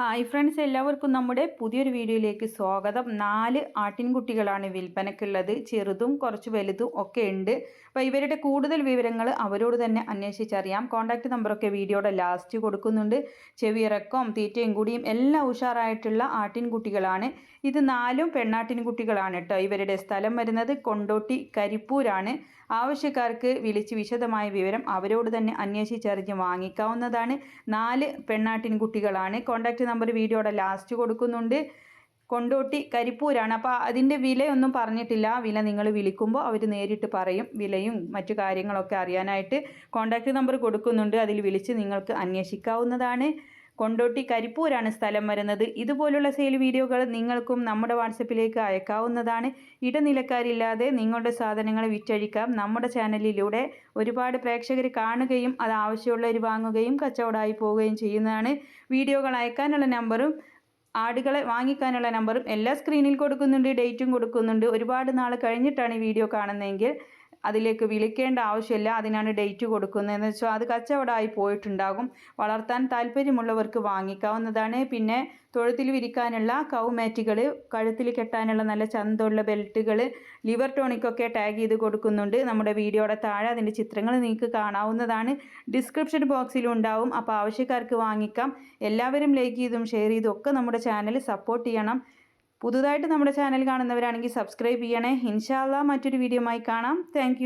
Hi friends എല്ലാവർക്കും നമ്മുടെ പുതിയൊരു വീഡിയോയിലേക്ക് സ്വാഗതം. നാല് ആട്ടിൻകുട്ടികളാണ് വിൽപ്പനക്കുള്ളത് ചെറുതും കുറച്ച് വലുതും ഒക്കെ ഉണ്ട്. അപ്പോൾ ഇവരുടെ കൂടുതൽ വിവരങ്ങൾ അവരോട് തന്നെ അന്വേഷിച്ചറിയാം. കോൺടാക്റ്റ് നമ്പറൊക്കെ വീഡിയോയുടെ ലാസ്റ്റ് കൊടുക്കുന്നുണ്ട്. ചെവിയിറക്കം തീറ്റയും കൂടിയും എല്ലാം ഉഷാറായിട്ടുള്ള ആട്ടിൻകുട്ടികളാണ്. ഇത് നാലും പെണ്ണാട്ടിൻകുട്ടികളാണ് കേട്ടോ. ഇവരുടെ സ്ഥലം വരുന്നത് കൊണ്ടോട്ടി കരിപ്പൂരാണ്. ആവശ്യക്കാർക്ക് വിളിച്ച് വിശദമായ വിവരം അവരോട് തന്നെ അന്വേഷിച്ചറിഞ്ഞ് വാങ്ങിക്കാവുന്നതാണ്. നാല് പെണ്ണാട്ടിൻകുട്ടികളാണ്. കോൺടാക്റ്റ് നമ്പർ വീഡിയോയുടെ ലാസ്റ്റ് കൊടുക്കുന്നുണ്ട്. കൊണ്ടോട്ടി കരിപ്പൂരാണ്. അപ്പോൾ അതിന്റെ വിലയൊന്നും പറഞ്ഞിട്ടില്ല. വില നിങ്ങൾ വിളിക്കുമ്പോൾ അവർ നേരിട്ട് പറയും. വിലയും മറ്റു കാര്യങ്ങളൊക്കെ അറിയാനായിട്ട് കോൺടാക്റ്റ് നമ്പർ കൊടുക്കുന്നുണ്ട്. അതിൽ വിളിച്ച് നിങ്ങൾക്ക് അന്വേഷിക്കാവുന്നതാണ്. കൊണ്ടോട്ടി കരിപ്പൂരാണ് സ്ഥലം വരുന്നത്. ഇതുപോലുള്ള സെയിൽ വീഡിയോകൾ നിങ്ങൾക്കും നമ്മുടെ വാട്സപ്പിലേക്ക് അയക്കാവുന്നതാണ്. ഇടനിലക്കാരില്ലാതെ നിങ്ങളുടെ സാധനങ്ങൾ വിറ്റഴിക്കാം. നമ്മുടെ ചാനലിലൂടെ ഒരുപാട് പ്രേക്ഷകർ കാണുകയും അത് ആവശ്യമുള്ളവർ വാങ്ങുകയും കച്ചവടമായി പോവുകയും ചെയ്യുന്നതാണ്. വീഡിയോകൾ അയക്കാനുള്ള നമ്പറും ആടുകളെ വാങ്ങിക്കാനുള്ള നമ്പറും എല്ലാ സ്ക്രീനിൽ കൊടുക്കുന്നുണ്ട് ഡേറ്റും കൊടുക്കുന്നുണ്ട്. ഒരുപാട് നാൾ കഴിഞ്ഞിട്ടാണ് ഈ വീഡിയോ കാണുന്നതെങ്കിൽ അതിലേക്ക് വിളിക്കേണ്ട ആവശ്യമില്ല. അതിനാണ് ഡേറ്റ് കൊടുക്കുന്നതെന്ന് വെച്ചാൽ അത് കച്ചവടമായി പോയിട്ടുണ്ടാകും. വളർത്താൻ താല്പര്യമുള്ളവർക്ക് വാങ്ങിക്കാവുന്നതാണ്. പിന്നെ തൊഴുത്തിൽ വിരിക്കാനുള്ള കൗമാറ്റുകൾ കഴുത്തിൽ കെട്ടാനുള്ള നല്ല ചന്തമുള്ള ബെൽറ്റുകൾ ലിവർ ടോണിക്കൊക്കെ ടാഗ് ചെയ്ത് കൊടുക്കുന്നുണ്ട്. നമ്മുടെ വീഡിയോയുടെ താഴെ അതിന്റെ ചിത്രങ്ങൾ നിങ്ങൾക്ക് കാണാവുന്നതാണ്. ഡിസ്ക്രിപ്ഷൻ ബോക്സിലും ഉണ്ടാവും. അപ്പോൾ ആവശ്യക്കാർക്ക് വാങ്ങിക്കാം. എല്ലാവരും ലൈക്ക് ചെയ്തും ഷെയർ ചെയ്തും ഒക്കെ നമ്മുടെ ചാനൽ സപ്പോർട്ട് ചെയ്യണം. പുതുതായിട്ട് നമ്മുടെ ചാനൽ കാണുന്നവരാണെങ്കിൽ സബ്സ്ക്രൈബ് ചെയ്യണേ. ഇൻഷാല്ല മറ്റൊരു വീഡിയോ കാണാം. താങ്ക്